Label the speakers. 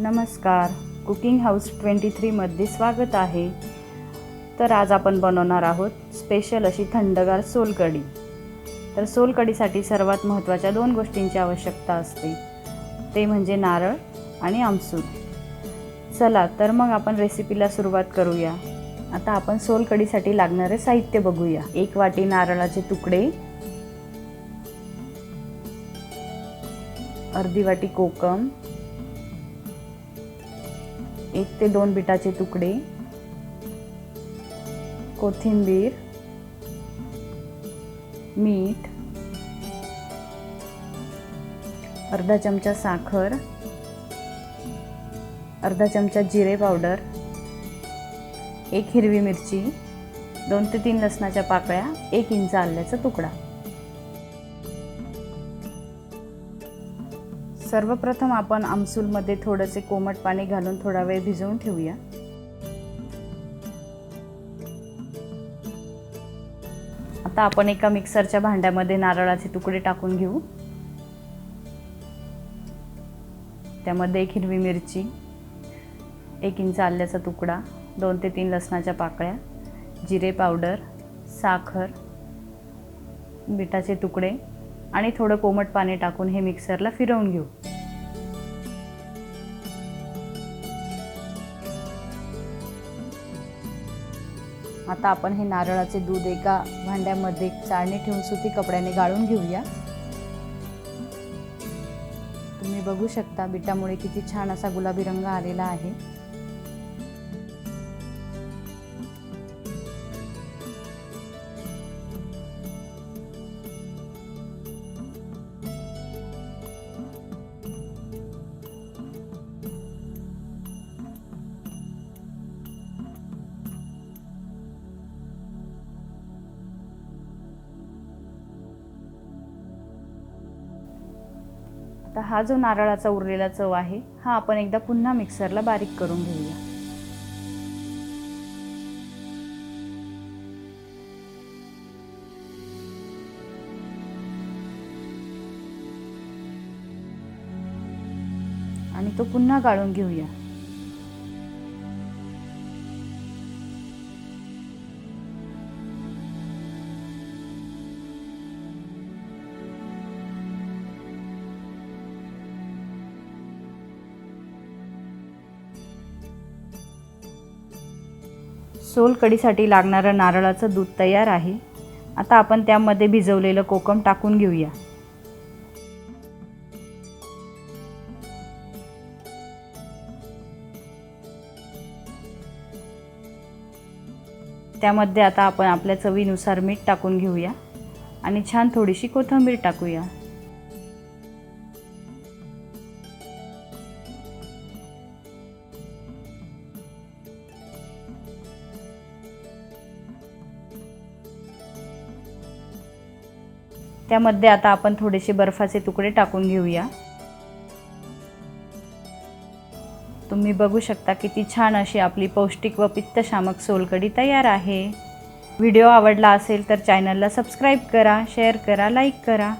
Speaker 1: नमस्कार. Cooking house twenty थ्रीमध्ये स्वागत आहे. तर आज आपण बनवणार आहोत स्पेशल अशी थंडगार सोलकढी. तर सोलकढीसाठी सर्वात महत्त्वाच्या दोन गोष्टींची आवश्यकता असते. ते म्हणजे नारळ आणि आमसूल चला तर मग आपण रेसिपीला सुरुवात करूया. आता आपण सोलकढीसाठी लागणारे साहित्य बघूया. एक वाटी नारळाचे तुकडे. अर्धी वाटी कोकम. एक ते दोन बिटाचे तुकडे कोथिंबीर मीठ अर्धा चमचा साखर अर्धा चमचा जिरे पावडर एक हिरवी मिरची दोन ते तीन लसणाच्या पाकळ्या एक इंच आल्याचा तुकडा. सर्वप्रथम आपण आमसूलमध्ये थोडंसे कोमट पाणी घालून थोडा वेळ भिजवून ठेवूया. आता आपण एका मिक्सरच्या भांड्यामध्ये नारळाचे तुकडे टाकून घेऊ. त्यामध्ये एक हिरवी मिरची एक इंच आल्याचा तुकडा दोन ते तीन लसणाच्या पाकळ्या जिरे पावडर साखर बिटाचे तुकडे आणि थोडं कोमट पाणी टाकून हे मिक्सरला फिरवून घेऊ. आता आपण हे नारळाचे दूध एका भांड्यामध्ये चाळणी ठेवून सुती कपड्याने गाळून घेऊया. तुम्ही बघू शकता बिटामुळे किती छान असा गुलाबी रंग आलेला आहे. तर हा जो नारळाचा उरलेला चव आहे हा आपण एकदा पुन्हा मिक्सरला बारीक करून घेऊया. आणि तो पुन्हा गाळून घेऊया. सोलकडीसाठी लागणारं नारळाचं दूध तयार आहे. आता आपण त्यामध्ये भिजवलेलं कोकम टाकून घेऊया. त्यामध्ये आता आपण आपल्या चवीनुसार मीठ टाकून घेऊया आणि छान थोडीशी कोथिंबीर टाकूया. त्यामध्ये आता आपण थोडेसे बर्फाचे तुकडे टाकून घेऊया. तुम्ही बघू शकता किती छान अशी आपली पौष्टिक व पित्तशामक सोलकढी तयार आहे. व्हिडिओ आवडला असेल तर चॅनलला सबस्क्राईब करा शेअर करा लाईक करा.